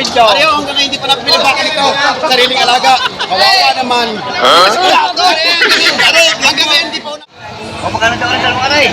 kabidyo. Pareho hanggang ngayon hindi pa napili baka nito. Sariling alaga. Kawawa naman. Plato. Hanggang ngayon hindi pa O magkano daw ang dalawang aray?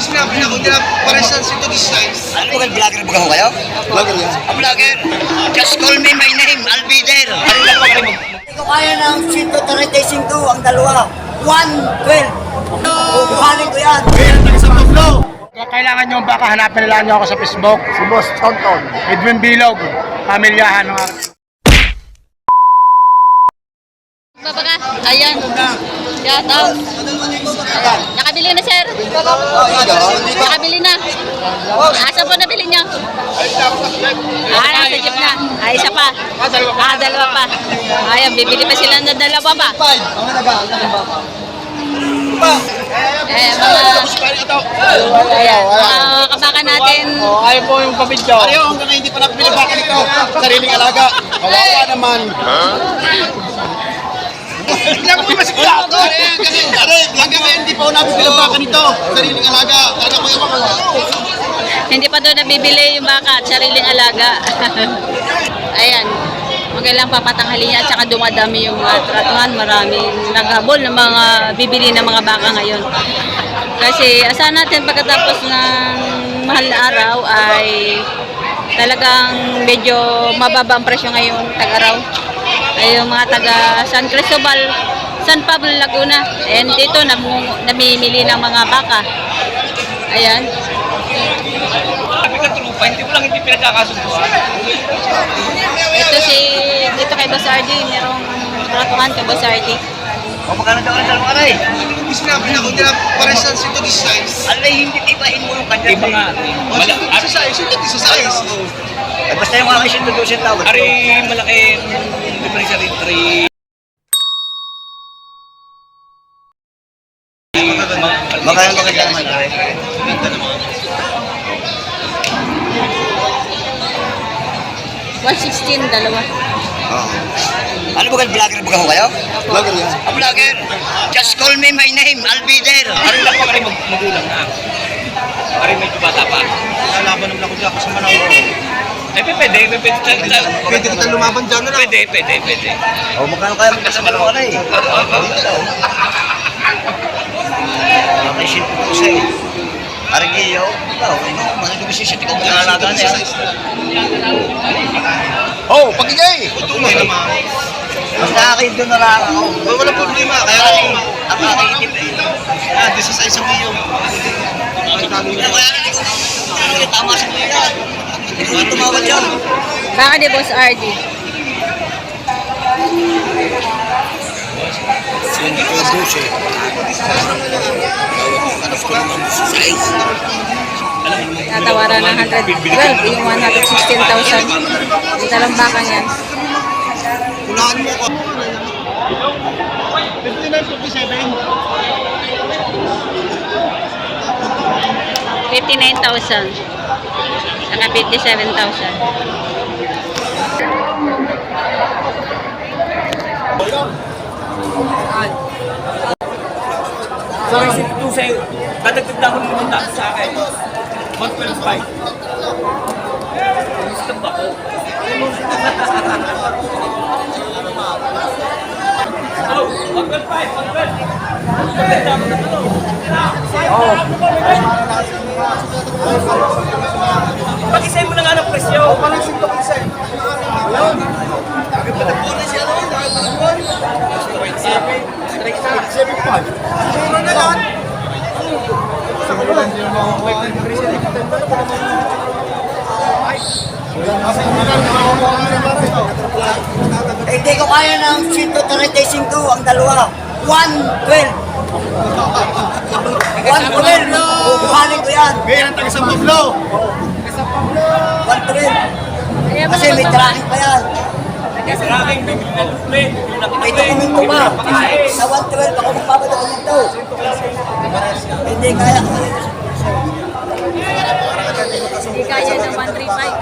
Sinabi na ko nila pares ng sito this size. Ano ba vlogger ba kayo? Vlogger yan. A vlogger? Just call me my name, I'll be there. Ano lang ba kayo. Hindi ko kaya ng 135 ang dalawa. 112. Bubuhanin ko yan. Kung kailangan nyo baka, hanapin nila nyo ako sa Facebook. Si Boss Tonton. Edwin Bilog. Pamilyahan ng Baba ka. Ayan. Shout out. Nakabili na, sir. Nakabili na. Asa po nabili niyo? Ah, nasa jeep na. Ah, isa pa. Ah, dalawa pa. Ayan, bibili pa sila ng dalawa pa. Eh, mga, ayan, mga kabaka natin. Oh, ayaw po yung kabidyo. Pareho hanggang hindi pa napili baka nito. Sariling alaga. Kawawa naman. Hindi ko mas plato. Hanggang ngayon hindi pa ako napili baka nito. Sariling alaga. Talaga ko yung Hindi pa doon nabibili yung baka at sariling alaga. Ayan. Magandang papatanghali niya at saka dumadami yung mga tratuhan. Maraming naghabol ng mga bibili ng mga baka ngayon. Kasi asahan natin pagkatapos ng mahal na araw ay talagang medyo mababa ang presyo ngayong tag-araw. Ay yung mga taga San Cristobal, San Pablo, Laguna. And dito namimili ng mga baka. Ayan. Sabi ka trupa, hindi mo lang hindi pinagkakasunduan. Ito si, ito kay Boss RD, merong tratuhan kay Boss RD. O magkano daw ang dalawang aray? Sinabi na ko nila, pares lang sito di size. Alay, hindi ibahin mo yung kanya. Iba nga. O sito di size, sito di size. Ay, basta yung mga sito di size tawag. Ari, malaki difference rin three. Magkano ka kanya naman, aray? Ganda naman. 116, dalawa. Oh. Ano ba kayo? Vlogger ba ako kayo? Vlogger yun. Ah, vlogger. Just call me my name. I'll be there. Ari lang pa kami magulang na. Ari medyo bata pa. Lalaban naman ako dyan kasi manaw. Eh, pwede, pwede. Pwede, pwede kita lumaban dyan na lang. Pwede, pwede, pwede. Oh, magkano kaya magkasama naman ka na eh. Oh. Appreciate ko sa'yo. Aring iyo, ikaw, ano, mga nabisisip ikaw, pag-aalaga na yan. Oh, pagigay! Ito na naman. Basta akin doon na lang ako. Wala problema. Kaya Kaya ako, ako nakikinig eh. ah, this is isang iyo. Kaya tama sa mga yan. Hindi ko tumawad yan. Baka ni Boss RD. Tatawaran ng 112, yung 116,000. Yung talang baka niyan. Unahan mo ko. 59,000. Saka 57,000. Sorry, si Tutu sa'yo. Dadagdag na ako ng limang daan sa akin. 125. Gusto ba ko? Oh, 125, 125. Pag-isay mo na nga ng presyo. Palang sinto pag-isay. Eh, Hindi ko kaya ng 135 ang dalawa. 112. 112. Bubuhanin ko yan. Ngayon ang taga San Pablo. 112. Kasi may tracking pa yan. Maraming bibili na lupi. May dokumento pa. Sa 112 ako magpapadokumento. Hindi kaya. Hindi kaya ng 135.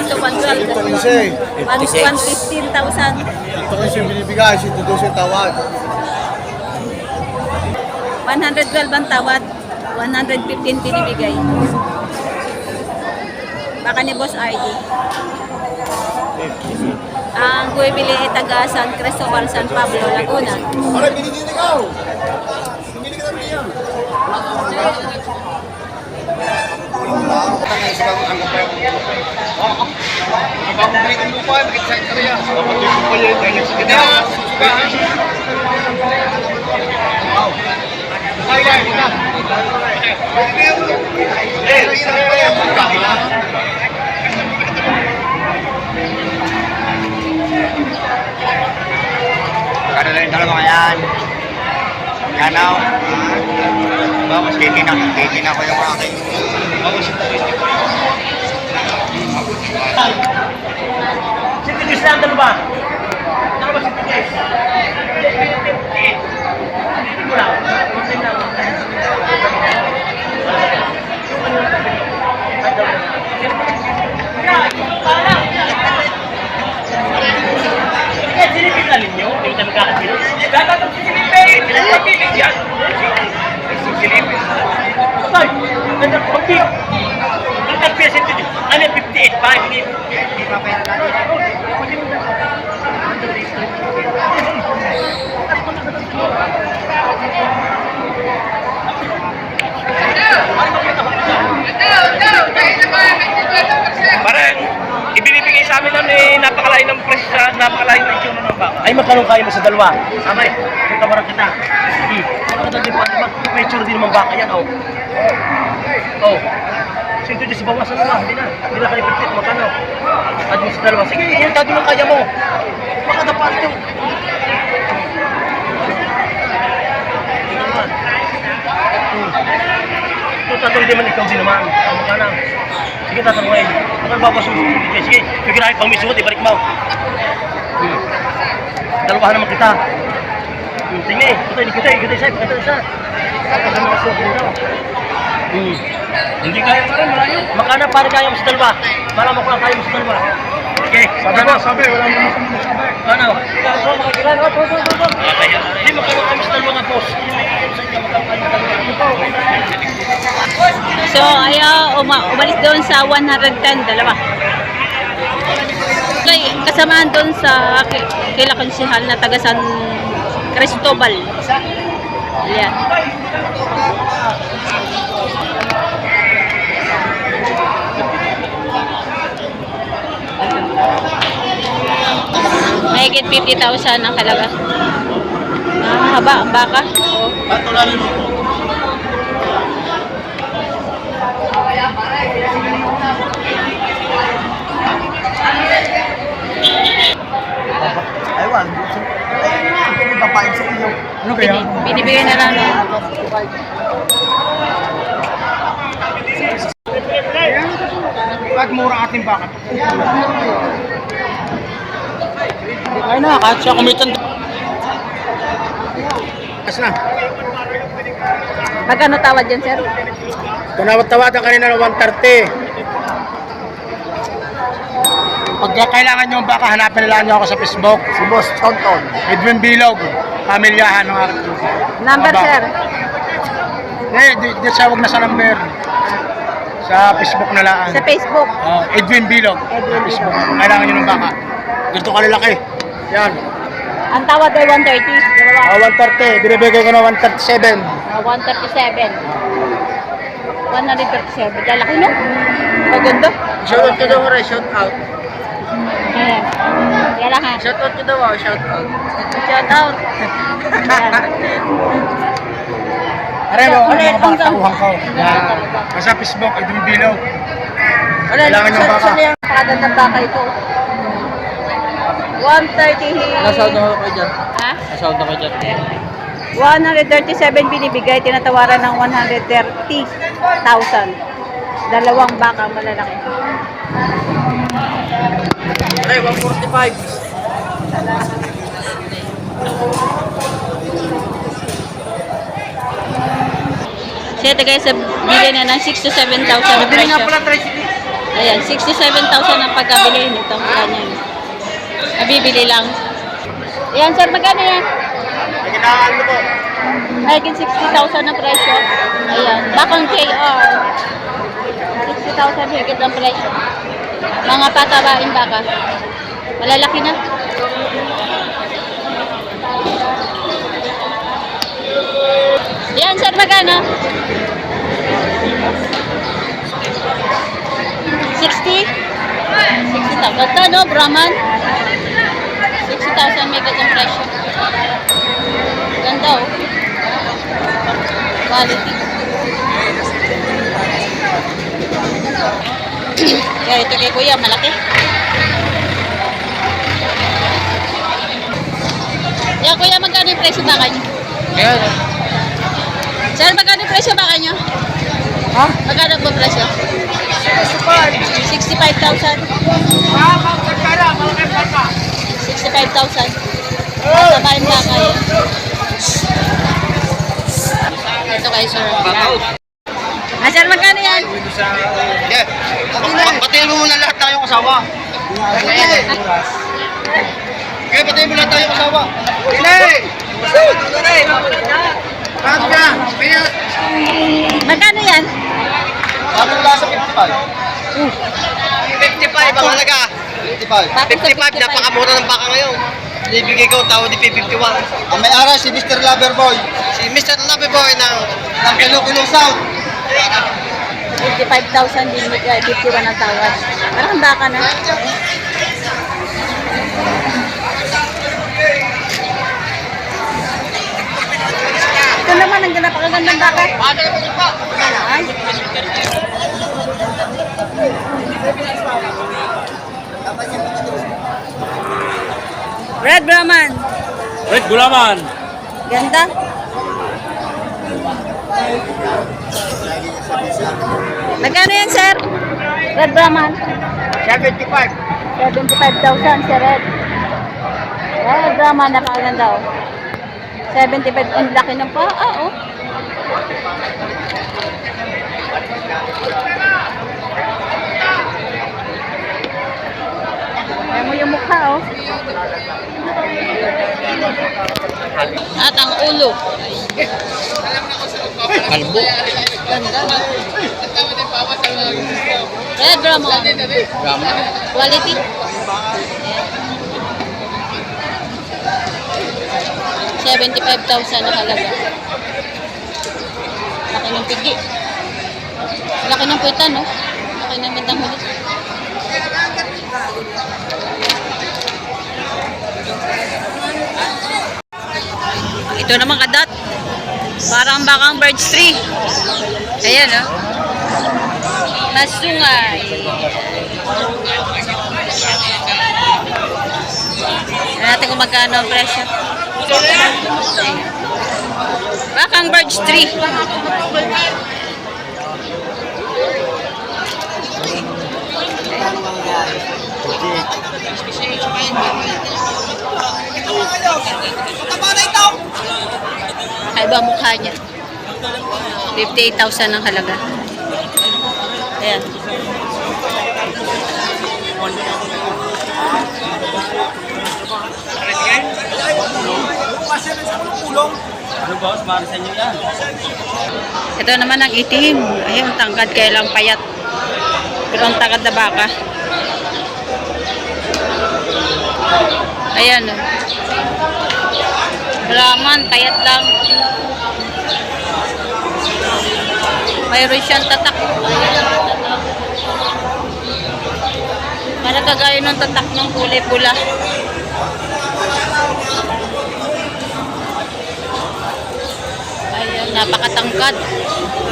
Ito 112. Kasi, 115,000. ito kasi yung binibigay, si Tudo siya tawad. 112 ang tawad. 115 pinibigay. Baka ni Boss RD. Ang bumibili ay taga San Cristobal, San Pablo, Laguna. Para binigyan ikaw. Bumili ka ng biyan. Kano lang yung dalawa yan? Kano? Bawas, titina. Titina ko yung akin. City Days lang, dalawa. Dalawa City Days. Hindi ko lang. Konti lang. Eh, silipin na ninyo. Hindi ko tayo magkakasilip. Dapat ang silipin. Silipin yan. Silipin. Ay, ganda. Pagdi. Ang tagpiyas ito. Ano, 58 pa? Hindi. Hindi pa pera natin. Parang ibinibigay sa amin ng eh, napakalain ng presyo sa napakalain ng itsura ng baka. Ay, magkano kaya mo sa dalawa? Samay, kita mo kita. Hmm. Ano din pa, diba? May itsura din naman baka yan, oh. Oh. Sinto dyan sa bawasan na hindi na. Hindi na kayo pitit, magkano? At mo sa dalawa. Sige, yung tado lang kaya mo. Baka dapat ito. Ito. Hmm. Tatong di man ikaw din naman. Tama ka na. Sige, tatanungin. Ano ba masusunod? Sige, sige. Sige na pang misuot, ibalik mo. Dalawahan naman kita. Hmm. Sige, ito, ito, ito, ito, isa, ito, isa. Ang mga suot dito. Hmm. Hindi kaya pa rin, malayo. Makana para kaya mo sa dalawa. Para mo kung kaya mo sa dalawa. Sige, sabi mo. Sabi, wala mo Ano? Ito, makakilala. Ito, ito, ito, ito. Hindi, makano kami sa dalawa nga, boss. So, ayaw uma umalis doon sa 110, dalawa. Kasamaan doon sa ki- kila konsihal na taga San Cristobal. Ayan. Mahigit 50,000 ang kalaga. Ah, haba baka. Patulanin mo po. Ay, papain sa iyo. Ano kaya? Bini- Binibigay na lang. At mura ating baka. Ay na, kahit siya kumitan. Kas na. Magkano tawad yan, sir? Tunawat-tawadan kanina ng 130. Pagka kailangan nyo baka, hanapin nila nyo ako sa Facebook. Si Boss Tonton. Edwin Bilog. Pamilyahan ng aking. Number, Aba. sir? Eh, di, di siya wag na sa number. Sa Facebook na lang. Sa Facebook. Oh, Edwin Bilog. Edwin Facebook. Kailangan nyo ng baka. Ganito kalalaki. Yan. Ang tawad ay 130. Dalawa. Ah, 130. Binibigay ko na 137. Ah, 137. 137. Lalaki, no? Maganda. Shout out daw, Ray. Shout out. Ayan. Kaya lang ha. Shout out ko daw, ah. shout out. Shout out. Aray mo, ano hanggang- takuhan ko. Nasa Facebook, Edwin Bilog. Kailangan nyo ang baka. Pakagandang baka ito. 130. Nasound ako kayo dyan. Ha? Nasound ako dyan. 137 binibigay, tinatawaran ng 130,000. Dalawang baka malalaki. Ay, 145. Siya tagay sa bili na ng 6 to 7,000 ang presyo. Ayan, 6 to 7,000 ang pagkabili nito. Ganyan. Nabibili lang. Ayan, sir, magkano yan? Kailangan mo po. Mahigit 60,000 ang presyo. Ayan, bakang KR. 60,000 higit ang presyo. Mga patabain baka. Malalaki na. Yan, sir, magkano? 60? 60,000. Ganda, no, Brahman? 60,000 may gandang. Ganda, oh. Quality. Kaya ito kay kuya, malaki. Yan, kuya, magkano yung presyo baka niyo? Kaya, Sir, magkano yung presyo baka niyo? ha? Magkano po presyo? 65,000. 65,000. Nasa bayan ba kayo? Ito kay sir. Ah, sir, magkano yan? Yeah. Patayin mo muna lahat tayong asawa. Kaya patayin mo lahat tayong asawa. Hindi! Bakit ka? Kaya, Magkano yan? bakit wala sa 55? 55 ang halaga. 55. 55, napakamura ng baka ngayon. Ibigay ko, tawad di 51. Ang may-ara si Mr. Loverboy. Si Mr. Loverboy ng, ng Kilokilo South. 55,000 din, uh, 51 ang tawad. Parang baka na. Ito naman, ang napakagandang baka. Ay. Red Brahman. Red Gulaman. Ganda. Magkano yan, sir? Red Brahman. 75. 75,000 sa red. Red Brahman, napakaganda oh. 75, ang laki ng paa, oh. Ayan mo yung mukha, oh. At ang ulo. Kalbo. Red Brahman. Gama. Quality. Seventy-five thousand na halaga. Laki ng pigi. Laki ng puwitan, no? Laki ng bandang huli. Ito naman kadat. Parang bakang birds tree. Ayan, no? Masungay. Tignan natin kung magkano ang presyo. Bakang birds tree. Kaiba mukha niya. 58,000 ang halaga. Ayan. Ano. Ito naman ang itim. Ayun, tangkad kaya lang payat. Pero ang tangkad na baka. Ayan. Brahman, payat lang. Mayroon siyang tatak. Ayan ang tatak. Para kagaya ng tatak ng kulay pula. Ayan, napakatangkad.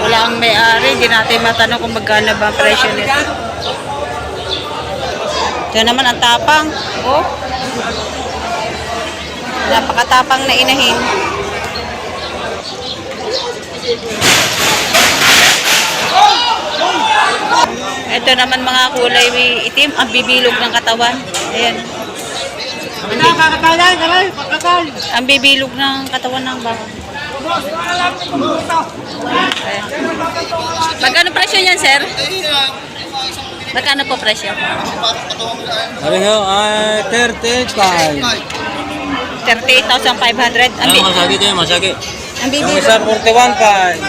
Wala ang may-ari. Hindi natin matanong kung magkano ba ang presyo nito. Ito naman ang tapang. Oh. Napakatapang na inahin. Ito naman mga kulay itim, ang bibilog ng katawan. Ayan. Ang bibilog ng katawan ng baka. Ayan. Magkano presyo niyan, sir? Magkano po presyo? Pareho ay 35. 38,500. Ang, bi- masagi tayo, masagi. ang Yung bibilog. isa 41.5.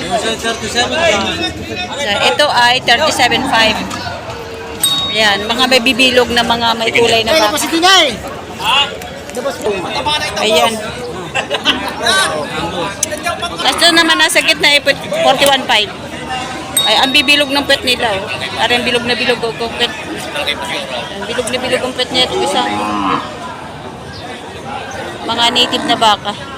Yung isa 37.5. Sir, ito ay 37.5. Ayan, mga may bibilog na mga may kulay na baka. Ayan. Tapos doon naman nasa gitna ay 41.5. Ay, ang bibilog ng pet nila. Oh. Parang bilog na bilog oh, ang pet. Ang bilog na bilog ang pet. Ito isa. Mga native na baka.